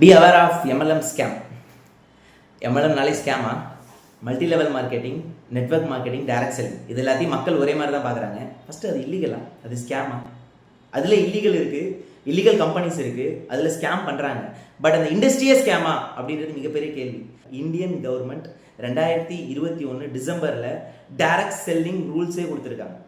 Be aware of MLM scam எம்எல்எம்னாலே schema multi level marketing network marketing direct selling இது எல்லாத்தையும் மக்கள் ஒரே மாதிரி தான் பார்க்குறாங்க. ஃபஸ்ட்டு அது இல்லீகலா அது ஸ்கேமா அதில் இல்லீகல் இருக்குது இல்லீகல் கம்பெனிஸ் இருக்குது அதில் ஸ்கேம் பண்ணுறாங்க பட் அந்த இண்டஸ்ட்ரியே ஸ்கேமா அப்படின்றது மிகப்பெரிய கேள்வி. இந்தியன் கவர்மெண்ட் ரெண்டாயிரத்தி இருபத்தி ஒன்று டிசம்பரில் டேரக்ட் செல்லிங் ரூல்ஸே கொடுத்துருக்காங்க.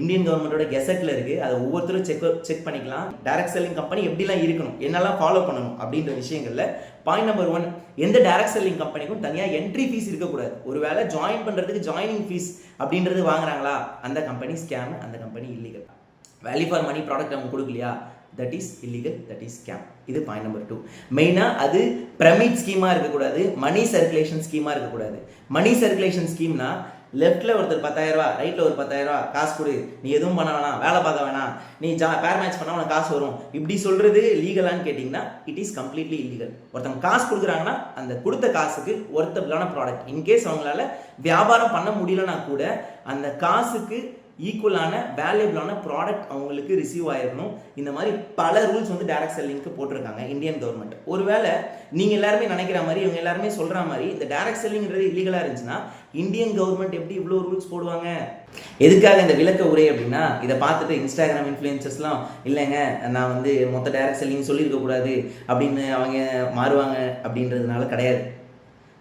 இந்தியன் கவர்மெண்டோட கெசட்டில் இருக்குது அதை ஒவ்வொருத்தரும் செக் செக் பண்ணிக்கலாம். டைரக்ட் செல்லிங் கம்பெனி எப்படிலாம் இருக்கணும் என்னெல்லாம் ஃபாலோ பண்ணணும் அப்படின்ற விஷயங்களில் பாயிண்ட் நம்பர் ஒன் எந்த டைரக்ட் செல்லிங் கம்பெனிக்கும் தனியாக என்ட்ரி ஃபீஸ் இருக்கக்கூடாது. ஒருவேளை ஜாயின் பண்ணுறதுக்கு ஜாயினிங் ஃபீஸ் அப்படின்றது வாங்குறாங்களா? அந்த கம்பெனி ஸ்கேம் அந்த company illegal value for money product அவங்க கொடுக்கலையா? That is illegal that is scam இது பாயிண்ட் நம்பர் டூ மெயினாக அது பிரமிட் ஸ்கீமாக இருக்கக்கூடாது. மணி சர்க்குலேஷன் ஸ்கீமாக இருக்கக்கூடாது. மணி சர்க்குலேஷன் ஸ்கீம்னா லெஃப்ட்டில் ஒருத்தர் பத்தாயிரரூவா ரூபா ரைட்டில் ஒரு பத்தாயிரரூவா காசு கொடு. நீ எதுவும் பண்ண வேணாம் வேலை பார்க்க வேணாம். நீ ஜா பேர் மேட்ச் பண்ணால் உனக்கு காசு வரும். இப்படி சொல்கிறது லீகலான்னு கேட்டிங்கன்னா இட் இஸ் கம்ப்ளீட்லி இல்லீகல் ஒருத்தவங்க காசு கொடுக்குறாங்கன்னா அந்த கொடுத்த காசுக்கு ஒர்த்தபிளான ப்ராடக்ட் இன்கேஸ் அவங்களால வியாபாரம் பண்ண முடியலன்னா கூட அந்த காசுக்கு ஈக்குவலான வேல்யூபிளான ப்ராடக்ட் அவங்களுக்கு ரிசீவ் ஆயிருக்கணும் இந்த மாதிரி பல ரூல்ஸ் வந்து டேரக்ட் செல்லிங்க்கு போட்டிருக்காங்க இந்தியன் கவர்மெண்ட் ஒருவேளை நீங்கள் எல்லாருமே நினைக்கிற மாதிரி இவங்க எல்லாருமே சொல்கிற மாதிரி இந்த டேரக்ட் செல்லிங்கிறது இல்லீகலாக இருந்துச்சுன்னா இந்தியன் கவர்மெண்ட் எப்படி இவ்வளோ ரூல்ஸ் போடுவாங்க? எதுக்காக இந்த விளக்க உரை அப்படின்னா இதை பார்த்துட்டு இன்ஸ்டாகிராம் இன்ஃப்ளூயன்சர்ஸ்லாம் இல்லைங்க நான் வந்து மொத்த டேரக்ட் செல்லிங் சொல்லியிருக்கக்கூடாது அப்படின்னு அவங்க மாறுவாங்க அப்படின்றதுனால கிடையாது.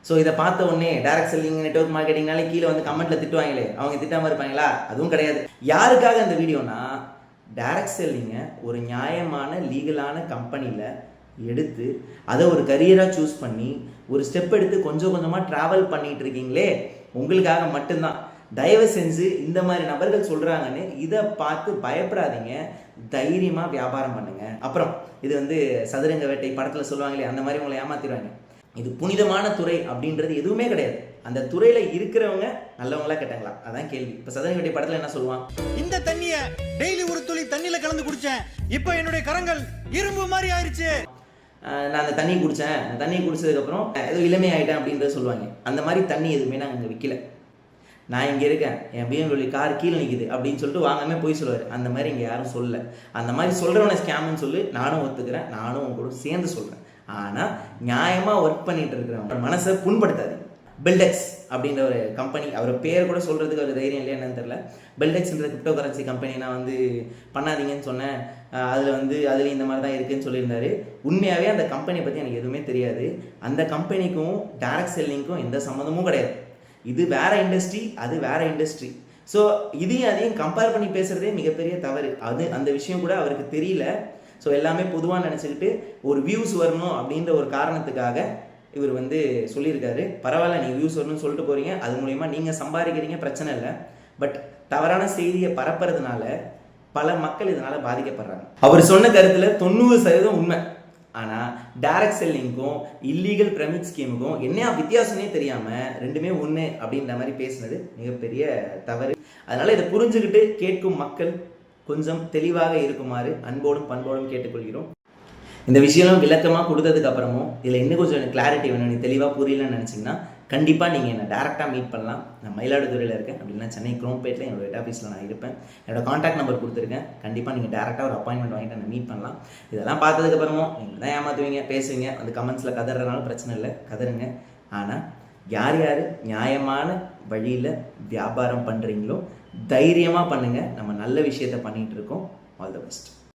ஸோ இதை பார்த்த உடனே டேரக்ட் செல்லிங் நெட்ஒர்க் மார்க்கெட்டிங்னாலே கீழே வந்து கமெண்ட்ல திட்டுவாங்களே. அவங்க திட்டாமல் இருப்பாங்களா? அதுவும் கிடையாது. யாருக்காக இந்த வீடியோனா டேரக்ட் செல்லிங்கை ஒரு நியாயமான லீகலான கம்பெனியில் எடுத்து அதை ஒரு கரியராக சூஸ் பண்ணி ஒரு ஸ்டெப் எடுத்து கொஞ்சம் கொஞ்சமாக ட்ராவல் பண்ணிட்டு இருக்கீங்களே உங்களுக்காக மட்டும்தான். தயவு செஞ்சு இந்த மாதிரி நபர்கள் சொல்கிறாங்கன்னு இதை பார்த்து பயப்படாதீங்க. தைரியமாக வியாபாரம் பண்ணுங்க. அப்புறம் இது வந்து சதுரங்க வேட்டை படத்தில் சொல்லுவாங்களே அந்த மாதிரி உங்களை ஏமாத்திடுவாங்க. இது புனிதமான துறை அப்படின்றது எதுவுமே கிடையாது. அந்த துறையில இருக்கிறவங்க நல்லவங்களா கேட்டாங்களா அதான் கேள்வி. இப்போ சதுரங்க வேட்டை படத்தில் என்ன சொல்லுவான்? இந்த தண்ணிய டெய்லி ஒரு துளி தண்ணியில கலந்து குடிச்சேன். இப்போ என்னுடைய கரங்கள் இரும்பு மாதிரி ஆயிருச்சு. ஆஹ் நான் அந்த தண்ணி குடித்தேன் அந்த தண்ணி குடிச்சதுக்கப்புறம் ஏதோ இளமை ஆயிட்டேன் அப்படின்றத சொல்லுவாங்க. அந்த மாதிரி தண்ணி எதுவுமே நாங்கள் இங்கே விற்கல நான் இங்கே இருக்கேன். என் பிஎம்டபிள்யூ கார் கீழே நிற்குது அப்படின்னு சொல்லிட்டு வாங்காம போய் சொல்லுவார். அந்த மாதிரி இங்கே யாரும் சொல்லல. அந்த மாதிரி சொல்கிறவனை ஸ்கேம்னு சொல்லி நானும் ஒத்துக்கிறேன். நானும் உங்க கூட சேர்ந்து சொல்கிறேன் ஆனால் நியாயமாக ஒர்க் பண்ணிட்டு இருக்கிறவங்க மனசை புண்படுத்தாது பில்டெக்ஸ் அப்படின்ற ஒரு கம்பெனி அவர் பேர் கூட சொல்கிறதுக்கு ஒரு தைரியம் இல்லையா என்னன்னு தெரில பில்டெக்ஸ்ன்ற கிரிப்டோ கரன்சி கம்பெனி நான் வந்து பண்ணாதீங்கன்னு சொன்னேன். அதில் வந்து அதில் இந்த மாதிரி தான் இருக்குதுன்னு சொல்லியிருந்தாரு. உண்மையாகவே அந்த கம்பெனியை பற்றி எனக்கு எதுவுமே தெரியாது. அந்த கம்பெனிக்கும் டேரக்ட் செல்லிங்க்கும் எந்த சம்மந்தமும் கிடையாது. இது வேற இண்டஸ்ட்ரி அது வேற இண்டஸ்ட்ரி ஸோ இதையும் அதையும் கம்பேர் பண்ணி பேசுகிறதே மிகப்பெரிய தவறு. அது அந்த விஷயம் கூட அவருக்கு தெரியல. ஸோ எல்லாமே பொதுவாக நினச்சிக்கிட்டு ஒரு வியூஸ் வரணும் அப்படின்ற ஒரு காரணத்துக்காக இவர் வந்து சொல்லியிருக்காரு. பரவாயில்ல நீங்கள் வியூஸ் வரணும்னு சொல்லிட்டு போறீங்க. அது மூலயமா நீங்கள் சம்பாதிக்கிறீங்க பிரச்சனை இல்லை. பட் தவறான செய்தியை பரப்புறதுனால பல மக்கள் இதனால் பாதிக்கப்படுறாங்க. அவர் சொன்ன கருத்தில் தொண்ணூறு சதவீதம் உண்மை. ஆனால் டைரக்ட் செல்லிங்க்கும் இல்லீகல் பிரமிட் ஸ்கீமுக்கும் என்ன வித்தியாசமே தெரியாமல் ரெண்டுமே ஒன்று அப்படின்ற மாதிரி பேசுனது மிகப்பெரிய தவறு. அதனால் இதை புரிஞ்சுக்கிட்டு கேட்கும் மக்கள் கொஞ்சம் தெளிவாக இருக்குமாறு அன்போடும் பண்போடும் கேட்டுக்கொள்கிறோம். இந்த விஷயம்லாம் விளக்கமாக கொடுத்ததுக்கு அப்புறமும் இதில் இன்னும் கொஞ்சம் எனக்கு கிளாரிட்டி வேணும். நீ தெளிவாக புரியலன்னு நினச்சிங்கன்னா கண்டிப்பாக நீங்கள் என்னை டேரெக்டாக மீட் பண்ணலாம். நான் மயிலாடுதுறையில் இருக்கேன். அப்படின்னா சென்னை குரோம்பேட்டில் என்னோட ஹெட் ஆஃபீஸில் நான் இருப்பேன். என்னோட காண்டாக்ட் நம்பர் கொடுத்துருக்கேன். கண்டிப்பாக நீங்கள் டேரெக்டாக ஒரு அப்பாயின்மெண்ட் வாங்கிட்டு நான் மீட் பண்ணலாம். இதெல்லாம் பார்த்ததுக்கப்புறமும் நீங்கள் தான் ஏமாற்றுவீங்க பேசுவீங்க. அந்த கமெண்ட்ஸில் கதறனாலும் பிரச்சனை இல்லை. கதறுங்க. ஆனால் யார் யார் நியாயமான வழியில் வியாபாரம் பண்ணுறீங்களோ தைரியமாக பண்ணுங்கள் நம்ம நல்ல விஷயத்த பண்ணிகிட்டு இருக்கோம். All the best